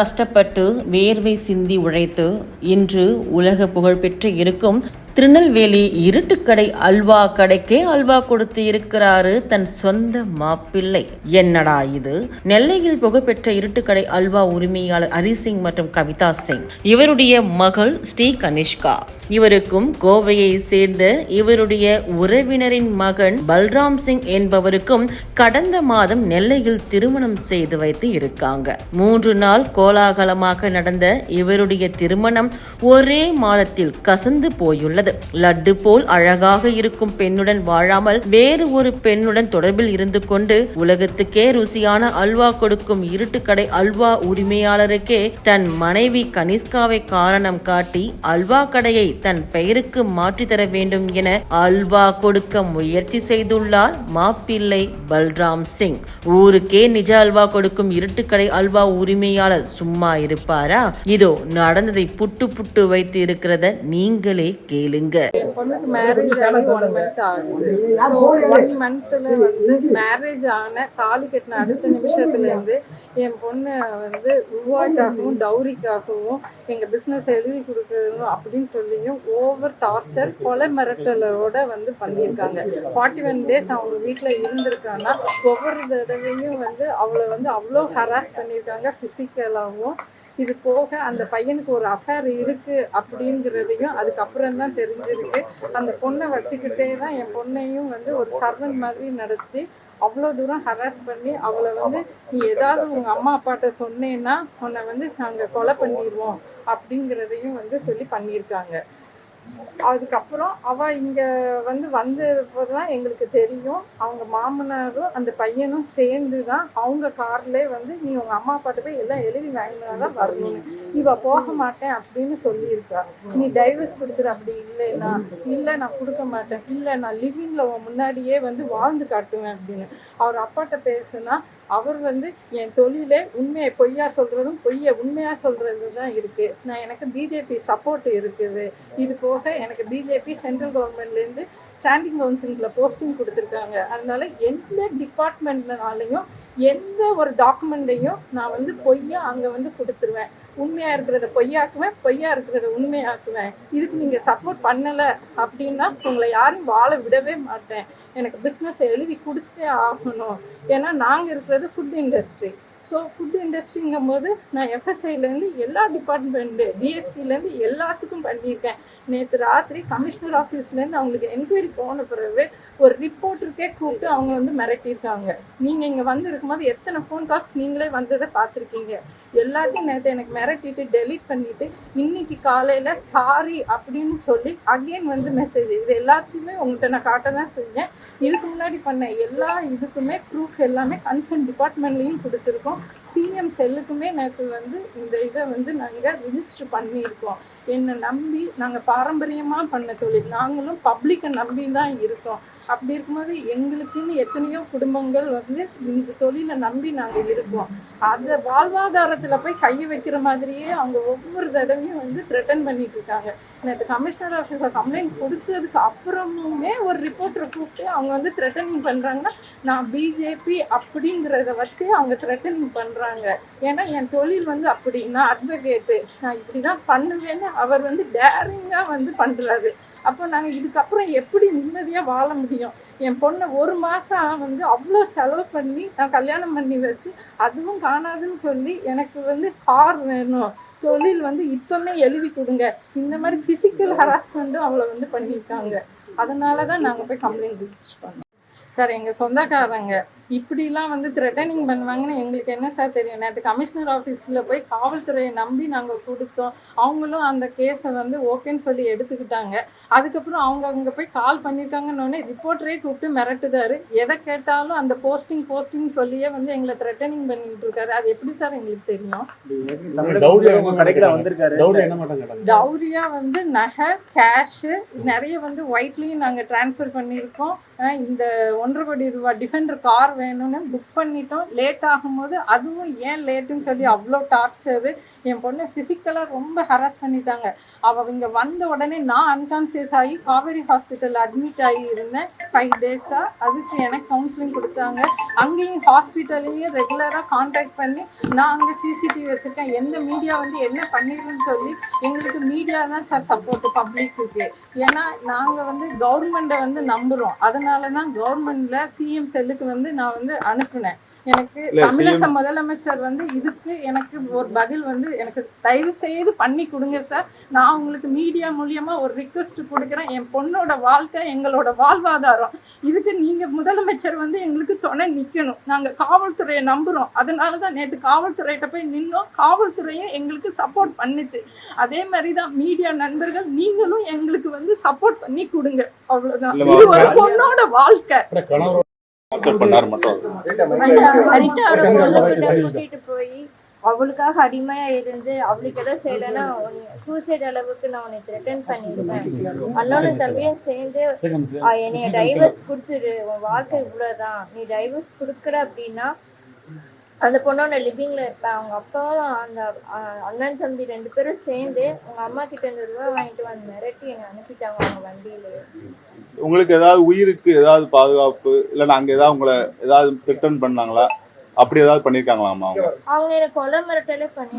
கஷ்டப்பட்டு வேர்வை சிந்தி உழைத்து இன்று உலக புகழ்பெற்று இருக்கும் திருநெல்வேலி இருட்டுக்கடை அல்வா கடைக்கே அல்வா கொடுத்து இருக்கிறாரு தன் சொந்த மாப்பிள்ளை. என்னடா இது? நெல்லையில் புகழ்பெற்ற இருட்டுக்கடை அல்வா உரிமையாளர் ஹரிசிங் மற்றும் கவிதா சிங். இவருடைய மகள் ஸ்ரீ கனிஷ்கா. இவருக்கும் கோவையை சேர்ந்த இவருடைய உறவினரின் மகன் பல்ராம் சிங் என்பவருக்கும் கடந்த மாதம் நெல்லையில் திருமணம் செய்து வைத்து இருக்காங்க. மூன்று நாள் கோலாகலமாக நடந்த இவருடைய திருமணம் ஒரே மாதத்தில் கசந்து போயுள்ளது. லட்டு போல் அழகாக இருக்கும் பெண்ணுடன் வாழாமல் வேறு ஒரு பெண்ணுடன் தொடர்பில் இருந்து கொண்டு உலகத்துக்கே ருசியான அல்வா கொடுக்கும் இருட்டுக்கடை அல்வா உரிமையாளருக்கே தன் மனைவி கனிஷ்காவை காரணம் காட்டி அல்வா கடையை தன் பெயருக்கு மாற்றி தர வேண்டும் என அல்வா கொடுக்க முயற்சி செய்துள்ளார் மாப்பிள்ளை பல்ராம் சிங். ஊருக்கே நிஜ அல்வா கொடுக்கும் இருட்டுக்கடை அல்வா உரிமையாளர் சும்மா இருப்பாரா? இதோ நடந்ததை புட்டு புட்டு வைத்து இருக்கிறத நீங்களே கேள்வி கேளுங்க என் பொண்ணுக்கு மேரேஜ் ஆகி ஒன் மந்த் ஆகுது. ஒன் மந்த்தில் வந்து மேரேஜ் ஆன தாலி கட்டின அடுத்த நிமிஷத்துல இருந்து என் பொண்ணு வந்து ரூபாய்க்காகவும் டௌரிக்காகவும் எங்கள் பிஸ்னஸ் எழுதி கொடுக்கணும் அப்படின்னு சொல்லியும் ஓவர் டார்ச்சர் கொலை மிரட்டலோட வந்து பண்ணியிருக்காங்க. ஃபார்ட்டி ஒன் டேஸ் அவங்க வீட்டில் இருந்திருக்காங்கன்னா ஒவ்வொரு தடவையும் வந்து அவளை வந்து அவ்வளோ ஹராஸ் பண்ணியிருக்காங்க ஃபிசிக்கலாகவும் இது போக அந்த பையனுக்கு ஒரு அஃபேர் இருக்கு அப்படிங்கிறதையும் அதுக்கப்புறம் தான் தெரிஞ்சிருக்கு. அந்த பொண்ணை வச்சுக்கிட்டே தான் என் பொண்ணையும் வந்து ஒரு சர்வன் மாதிரி நடத்தி அவ்வளோ தூரம் ஹராஸ் பண்ணி அவளை வந்து நீ ஏதாவது உங்கள் அம்மா அப்பாட்ட சொன்னேன்னா உன்னை வந்து நாங்கள் கொலை பண்ணிடுவோம் அப்படிங்கிறதையும் வந்து சொல்லி பண்ணியிருக்காங்க. அதுக்கப்புறம் அவ இங்க வந்து வந்தப்போதான் எங்களுக்கு தெரியும். அவங்க மாமனாரும் அந்த பையனும் சேர்ந்து தான் அவங்க கார்ல வந்து நீ உங்க அம்மா அப்பாட்ட போய் எல்லாம் எழுதி வாங்கினாதான் வரணும்னு இவ போக மாட்டேன் அப்படின்னு சொல்லியிருக்கா. நீ டைவர்ஸ் கொடுத்துரு அப்படி இல்லைன்னா இல்ல நான் கொடுக்க மாட்டேன் இல்ல நான் லிவிங்ல உன் முன்னாடியே வந்து வாழ்ந்து காட்டுவேன் அப்படின்னு. அவர் அப்பாட்ட பேசுனா அவர் வந்து என் தொழிலே உண்மையை பொய்யா சொல்றதும் பொய்யை உண்மையா சொல்றது தான் இருக்கு. நான் எனக்கு பிஜேபி சப்போர்ட் இருக்குது. இது போக எனக்கு பிஜேபி சென்ட்ரல் கவர்மெண்ட்லேருந்து ஸ்டாண்டிங் கவுன்சிலிங்கில் போஸ்டிங் கொடுத்துருக்காங்க. அதனால எந்த டிபார்ட்மெண்ட்னாலையும் எந்த ஒரு டாக்குமெண்ட்டையும் நான் வந்து பொய்யா அங்கே வந்து கொடுத்துருவேன். உண்மையா இருக்கிறத பொய்யாக்குவேன் பொய்யா இருக்கிறத உண்மையாக்குவேன். இதுக்கு நீங்க சப்போர்ட் பண்ணல அப்படின்னா உங்களை யாரும் வாழ விடவே மாட்டேன். எனக்கு பிஸ்னஸ் எழுதி கொடுத்தே ஆகணும். ஏன்னா நாங்கள் இருக்கிறது ஃபுட் இண்டஸ்ட்ரி ஸோ ஃபுட் இண்டஸ்ட்ரிங்கும் போது நான் எஃப்எஸ்ஐலேருந்து எல்லா டிபார்ட்மெண்ட்டு டிஎஸ்பிலேருந்து எல்லாத்துக்கும் பண்ணியிருக்கேன். நேற்று ராத்திரி கமிஷனர் ஆஃபீஸ்லேருந்து அவங்களுக்கு என்கொயரி போன பிறகு ஒரு ரிப்போர்ட்டருக்கே கூப்பிட்டு அவங்க வந்து மிரட்டியிருக்காங்க. நீங்கள் இங்கே வந்திருக்கும் போது எத்தனை ஃபோன் கால்ஸ் நீங்களே வந்ததை பார்த்துருக்கீங்க. எல்லாத்தையும் நேற்று எனக்கு மிரட்டிட்டு டெலீட் பண்ணிவிட்டு இன்னைக்கு காலையில் சாரி அப்படின்னு சொல்லி அகெயின் வந்து மெசேஜ் இது எல்லாத்தையுமே உங்கள்கிட்ட நான் காட்ட தான் செஞ்சேன். இதுக்கு முன்னாடி பண்ண எல்லா இதுக்குமே ப்ரூஃப் எல்லாமே கன்சர்ன் டிபார்ட்மெண்ட்லேயும் கொடுத்துருக்கோம். சிஎம் செல்லுக்குமே நேற்று வந்து இந்த இதை வந்து நாங்கள் ரிஜிஸ்டர் பண்ணியிருக்கோம். என்னை நம்பி நாங்கள் பாரம்பரியமாக பண்ண தொழில். நாங்களும் பப்ளிக்கை நம்பி தான் இருக்கோம். அப்படி இருக்கும்போது எங்களுக்குன்னு எத்தனையோ குடும்பங்கள் வந்து இந்த தொழிலை நம்பி நாங்கள் இருக்கோம். அதை வாழ்வாதாரத்தில் போய் கையை வைக்கிற மாதிரியே அவங்க ஒவ்வொரு தடவையும் வந்து த்ரெட்டன் பண்ணிட்டு இருக்காங்க. நேற்று கமிஷனர் ஆஃபீஸில் கம்ப்ளைண்ட் கொடுத்ததுக்கு அப்புறமுமே ஒரு ரிப்போர்ட்டரை கூப்பிட்டு அவங்க வந்து த்ரெட்டனிங் பண்ணுறாங்கன்னா நான் பிஜேபி அப்படிங்கிறத வச்சு அவங்க த்ரெட்டனிங் பண்ணுறாங்க ஏன்னா என் தொழில் வந்து அப்படி நான் அட்வொகேட்டு நான் இப்படி தான் பண்ணுவேன்னு அவர் வந்து டேரிங்காக வந்து பண்ணுறாரு அப்போ நாங்கள் இதுக்கப்புறம் எப்படி நிம்மதியாக வாழ முடியும்? என் பொண்ணை ஒரு மாதம் வந்து அவ்வளோ செலவு பண்ணி நான் கல்யாணம் பண்ணி வச்சு அதுவும் காணாதுன்னு சொல்லி எனக்கு வந்து கார் வேணும். தொழில் வந்து இப்போமே எழுதி கொடுங்க. இந்த மாதிரி ஃபிசிக்கல் ஹராஸ்மெண்ட்டும் அவளை வந்து பண்ணியிருக்காங்க. அதனால தான் நாங்கள் போய் கம்ப்ளைண்ட் ரிஜிஸ்டர் பண்ணோம். சார் எங்கள் சொந்தக்காரங்க இப்படிலாம் வந்து த்ரெட்டனிங் பண்ணுவாங்கன்னு எங்களுக்கு என்ன சார் தெரியும்? நேற்று கமிஷனர் ஆஃபீஸில் போய் காவல்துறையை நம்பி நாங்கள் கொடுத்தோம். அவங்களும் அந்த கேஸை வந்து ஓகேன்னு சொல்லி எடுத்துக்கிட்டாங்க. அதுக்கப்புறம் அவங்க அங்கே போய் கால் பண்ணியிருக்காங்கன்னு ரிப்போர்ட்டரே கூப்பிட்டு மிரட்டுதாரு எதை கேட்டாலும் அந்த போஸ்டிங் போஸ்டிங் சொல்லியே வந்து எங்களை த்ரெட்டனிங் பண்ணிட்டு இருக்காரு. அது எப்படி சார் எங்களுக்கு தெரியும்? டவுரியா வந்து நகை கேஷு நிறைய வந்து ஒயிட்லேயும் நாங்கள் ட்ரான்ஸ்ஃபர் பண்ணியிருக்கோம். இந்த ஒன்றரை கோடி ரூபாய் டிஃபெண்டர் கார் வேணும்னு புக் பண்ணிட்டோம். லேட் ஆகும்போது அதுவும் ஏன் லேட்டுன்னு சொல்லி அவ்வளோ டார்ச்சரு என் பொண்ணு ஃபிசிக்கலாக ரொம்ப ஹராஸ் பண்ணிட்டாங்க. அவள் இங்கே வந்த உடனே நான் அன்கான்சியஸ் ஆகி காவேரி ஹாஸ்பிட்டலில் அட்மிட் ஆகி இருந்தேன். ஃபைவ் டேஸாக அதுக்கு எனக்கு கவுன்சிலிங் கொடுத்தாங்க. அங்கேயும் ஹாஸ்பிட்டல்லையும் ரெகுலராக காண்டாக்ட் பண்ணி நான் அங்கே சிசிடிவி வச்சுருக்கேன். எந்த மீடியா வந்து என்ன பண்ணிடுன்னு சொல்லி எங்களுக்கு மீடியா தான் சார் சப்போர்ட் பப்ளிக்கு ஏன்னா நாங்கள் வந்து கவர்மெண்ட்டை வந்து நம்புகிறோம் அதனால தான் கவர்மெண்ட்ல சிஎம் செல்லுக்கு வந்து நான் வந்து அனுப்புனேன். எனக்கு தமிழக முதலமைச்சர் வந்து இதுக்கு எனக்கு ஒரு பதில் வந்து எனக்கு தயவு செய்து பண்ணி கொடுங்க சார். நான் உங்களுக்கு மீடியா மூலியமா ஒரு ரிக்வெஸ்ட் கொடுக்குறேன். என் பொண்ணோட வாழ்க்கை எங்களோட வாழ்வாதாரம். இதுக்கு நீங்க முதலமைச்சர் வந்து எங்களுக்கு துணை நிக்கணும். நாங்க காவல்துறையை நம்புறோம். அதனால தான் நேற்று காவல்துறையிட்ட போய் நின்னோம். காவல்துறையும் எங்களுக்கு சப்போர்ட் பண்ணுச்சு. அதே மாதிரி தான் மீடியா நண்பர்கள் நீங்களும் எங்களுக்கு வந்து சப்போர்ட் பண்ணி கொடுங்க. அவ்வளவுதான். இல்லம்மா, இது ஒரு பொண்ணோட வாழ்க்கை. மட்டும் கூட்டிட்டு போய் அவளுக்காக அடிமையா இருந்து அவளுக்கு எதாவது செய்யலன்னா சூசைட் அளவுக்கு நான் உன்னை த்ரெட்டன் பண்ணிடுவேன். அண்ணனும் தம்பியும் சேர்ந்து என்னைய டைவர்ஸ் கொடுத்துரு. உன் வாழ்க்கை இவ்வளவுதான். நீ டைவர்ஸ் கொடுக்குற அப்படின்னா அந்த பொண்ணோட லிவிங்ல இருப்ப அவங்க அப்பாவும் அந்த அண்ணன் தம்பி ரெண்டு பேரும் சேர்ந்து உங்க அம்மா கிட்ட இருந்து ரூபா வாங்கிட்டு வந்து மிரட்டி என்னை அனுப்பிட்டாங்க அவங்க வண்டியில உங்களுக்கு ஏதாவது உயிருக்கு ஏதாவது பாதுகாப்பு இல்ல அங்க ஏதாவது உங்களை ஏதாவது திட்டம் பண்ணாங்களா? அப்படி ஏதாவது பண்ணிருக்காங்களாமா அவங்க? அவங்க எனக்கு கொலை மிரட்டலே பண்ணி